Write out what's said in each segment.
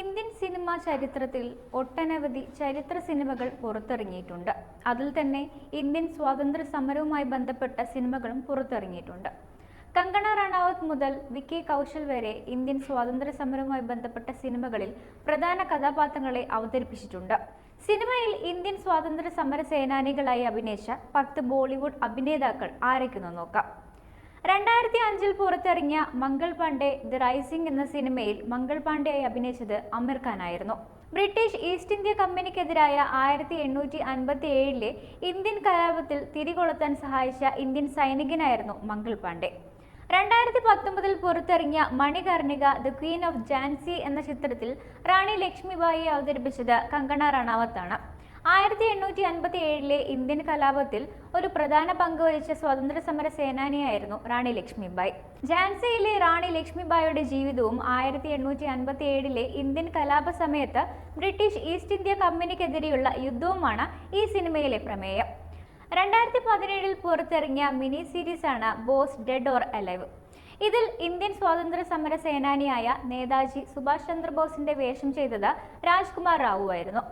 Indian cinema ചരിത്രത്തിൽ ഒട്ടനവധി ചരിത്ര സിനിമകൾ പുറത്തിറങ്ങിയിട്ടുണ്ട്. അതിൽ തന്നെ ഇന്ത്യൻ സ്വാതന്ത്ര്യ സമരവുമായി ബന്ധപ്പെട്ട സിനിമകളും പുറത്തിറങ്ങിയിട്ടുണ്ട്. കങ്കണ റണാവത്ത് മുതൽ വിക്കി കൗശൽ വരെ ഇന്ത്യൻ സ്വാതന്ത്ര്യ സമരവുമായി ബന്ധപ്പെട്ട സിനിമകളിൽ പ്രധാന കഥാപാത്രങ്ങളെ അവതരിപ്പിച്ചിട്ടുണ്ട്. സിനിമയിൽ ഇന്ത്യൻ സ്വാതന്ത്ര്യ സമര സേനാനികളായി അഭിനയിച്ച പത്ത് ബോളിവുഡ് അഭിനേതാക്കൾ ആരൊക്കെയെന്ന് നോക്കാം. രണ്ടായിരത്തി അഞ്ചിൽ പുറത്തിറങ്ങിയ മംഗൾ പാണ്ഡെ ദി റൈസിംഗ് എന്ന സിനിമയിൽ മംഗൾ പാണ്ഡെയായി അഭിനയിച്ചത് അമീർ ഖാൻ ആയിരുന്നു ബ്രിട്ടീഷ് ഈസ്റ്റ് ഇന്ത്യ കമ്പനിക്കെതിരായ ആയിരത്തി എണ്ണൂറ്റി അൻപത്തി ഏഴിലെ ഇന്ത്യൻ കലാപത്തിൽ തിരികൊളുത്താൻ സഹായിച്ച ഇന്ത്യൻ സൈനികനായിരുന്നു മംഗൾ പാണ്ഡെ. രണ്ടായിരത്തി പത്തൊമ്പതിൽ പുറത്തിറങ്ങിയ Manikarnika the queen of Jhansi എന്ന ചിത്രത്തിൽ റാണി ലക്ഷ്മിബായിയെ അവതരിപ്പിച്ചത് കങ്കണ റണാവത്താണ്. ആയിരത്തി എണ്ണൂറ്റി അൻപത്തി ഏഴിലെ ഇന്ത്യൻ കലാപത്തിൽ ഒരു പ്രധാന പങ്ക് വഹിച്ച സ്വാതന്ത്ര്യ സമര സേനാനിയായിരുന്നു റാണി ലക്ഷ്മിബായി. ജാൻസിയിലെ റാണി ലക്ഷ്മിബായിയുടെ ജീവിതവും ആയിരത്തി എണ്ണൂറ്റി അൻപത്തി ഏഴിലെ ഇന്ത്യൻ കലാപ സമയത്ത് ബ്രിട്ടീഷ് ഈസ്റ്റ് ഇന്ത്യ കമ്പനിക്കെതിരെയുള്ള യുദ്ധവുമാണ് ഈ സിനിമയിലെ പ്രമേയം. രണ്ടായിരത്തി പതിനേഴിൽ പുറത്തിറങ്ങിയ മിനി സീരീസാണ് ബോസ് ഡെഡ് ഓർ അലൈവ്. ഇതിൽ ഇന്ത്യൻ സ്വാതന്ത്ര്യ സമര സേനാനിയായ നേതാജി സുഭാഷ് ചന്ദ്രബോസിന്റെ വേഷം ചെയ്തത് രാജ്കുമാർ റാവു ആയിരുന്നു.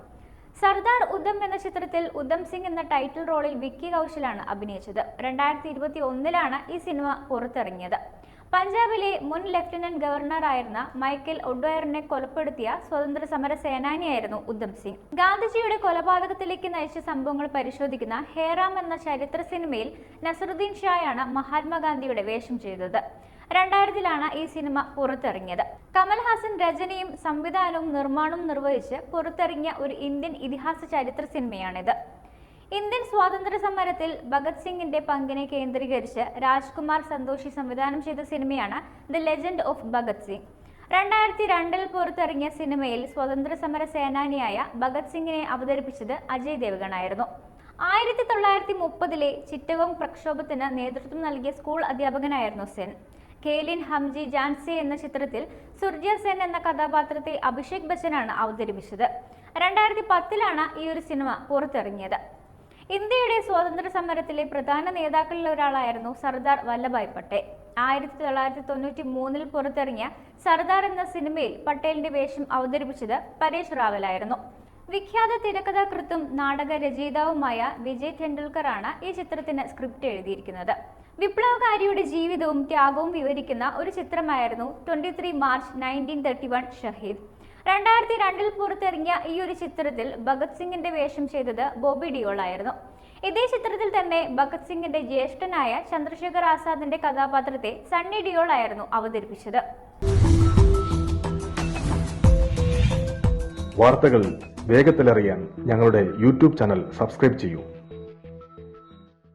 സർദാർ ഉദ്ധം എന്ന ചിത്രത്തിൽ ഉദം സിംഗ് എന്ന ടൈറ്റിൽ റോളിൽ വിക്കി കൗശലാണ് അഭിനയിച്ചത്. രണ്ടായിരത്തി ഇരുപത്തി ഒന്നിലാണ് ഈ സിനിമ പുറത്തിറങ്ങിയത്. പഞ്ചാബിലെ മുൻ ലഫ്റ്റനന്റ് ഗവർണറായിരുന്ന മൈക്കൽ ഒഡ്വയറിനെ കൊലപ്പെടുത്തിയ സ്വതന്ത്ര സമര സേനാനിയായിരുന്നു ഉദ്ധം സിംഗ്. ഗാന്ധിജിയുടെ കൊലപാതകത്തിലേക്ക് നയിച്ച സംഭവങ്ങൾ പരിശോധിക്കുന്ന ഹേറാം എന്ന ചരിത്ര സിനിമയിൽ നസറുദ്ദീൻ ഷായാണ് മഹാത്മാഗാന്ധിയുടെ വേഷം ചെയ്തത്. രണ്ടായിരത്തിലാണ് ഈ സിനിമ പുറത്തിറങ്ങിയത്. കമൽഹാസൻ രചനയും സംവിധാനവും നിർമ്മാണവും നിർവഹിച്ച് പുറത്തിറങ്ങിയ ഒരു ഇന്ത്യൻ ഇതിഹാസ ചരിത്ര സിനിമയാണിത്. ഇന്ത്യൻ സ്വാതന്ത്ര്യ സമരത്തിൽ ഭഗത് സിംഗിന്റെ പങ്കിനെ കേന്ദ്രീകരിച്ച് രാജ്കുമാർ സന്തോഷി സംവിധാനം ചെയ്ത സിനിമയാണ് the legend of Bhagat Singh. രണ്ടായിരത്തി രണ്ടിൽ പുറത്തിറങ്ങിയ സിനിമയിൽ സ്വതന്ത്ര സമര സേനാനിയായ ഭഗത് സിംഗിനെ അവതരിപ്പിച്ചത് അജയ് ദേവഗണായിരുന്നു. ആയിരത്തി തൊള്ളായിരത്തി മുപ്പതിലെ ചിറ്റഗോങ് പ്രക്ഷോഭത്തിന് നേതൃത്വം നൽകിയ സ്കൂൾ അധ്യാപകനായിരുന്നു സെൻ. കേലിൻ ഹംജി ജാൻസി എന്ന ചിത്രത്തിൽ സുർജ സെൻ എന്ന കഥാപാത്രത്തെ അഭിഷേക് ബച്ചനാണ് അവതരിപ്പിച്ചത്. രണ്ടായിരത്തി പത്തിലാണ് ഈ ഒരു സിനിമ പുറത്തിറങ്ങിയത്. ഇന്ത്യയുടെ സ്വാതന്ത്ര്യ സമരത്തിലെ പ്രധാന നേതാക്കളിൽ ഒരാളായിരുന്നു സർദാർ വല്ലഭായ് പട്ടേൽ. ആയിരത്തി തൊള്ളായിരത്തി തൊണ്ണൂറ്റി മൂന്നിൽ പുറത്തിറങ്ങിയ സർദാർ എന്ന സിനിമയിൽ പട്ടേലിന്റെ വേഷം അവതരിപ്പിച്ചത് പരേഷ് റാവലായിരുന്നു. വിഖ്യാത തിരക്കഥാകൃത്തും നാടക രചയിതാവുമായ വിജയ് ടെണ്ടുൽക്കറാണ് ഈ ചിത്രത്തിന് സ്ക്രിപ്റ്റ് എഴുതിയിരിക്കുന്നത്. വിപ്ലവകാരിയുടെ ജീവിതവും ത്യാഗവും വിവരിക്കുന്ന ഒരു ചിത്രമായിരുന്നു twenty three March nineteen thirty one Shaheed. രണ്ടായിരത്തി രണ്ടിൽ പുറത്തിറങ്ങിയ ഈ ഒരു ചിത്രത്തിൽ ഭഗത് സിംഗിന്റെ വേഷം ചെയ്തത് ബോബി ഡിയോൾ ആയിരുന്നു ഇതേ ചിത്രത്തിൽ തന്നെ ഭഗത് സിംഗിന്റെ ജ്യേഷ്ഠനായ ചന്ദ്രശേഖർ ആസാദിന്റെ കഥാപാത്രത്തെ സണ്ണി ഡിയോൾ ആയിരുന്നു അവതരിപ്പിച്ചത്. വാർത്തകൾ വേഗത്തിലറിയാൻ ഞങ്ങളുടെ യൂട്യൂബ് ചാനൽ സബ്സ്ക്രൈബ് ചെയ്യൂ.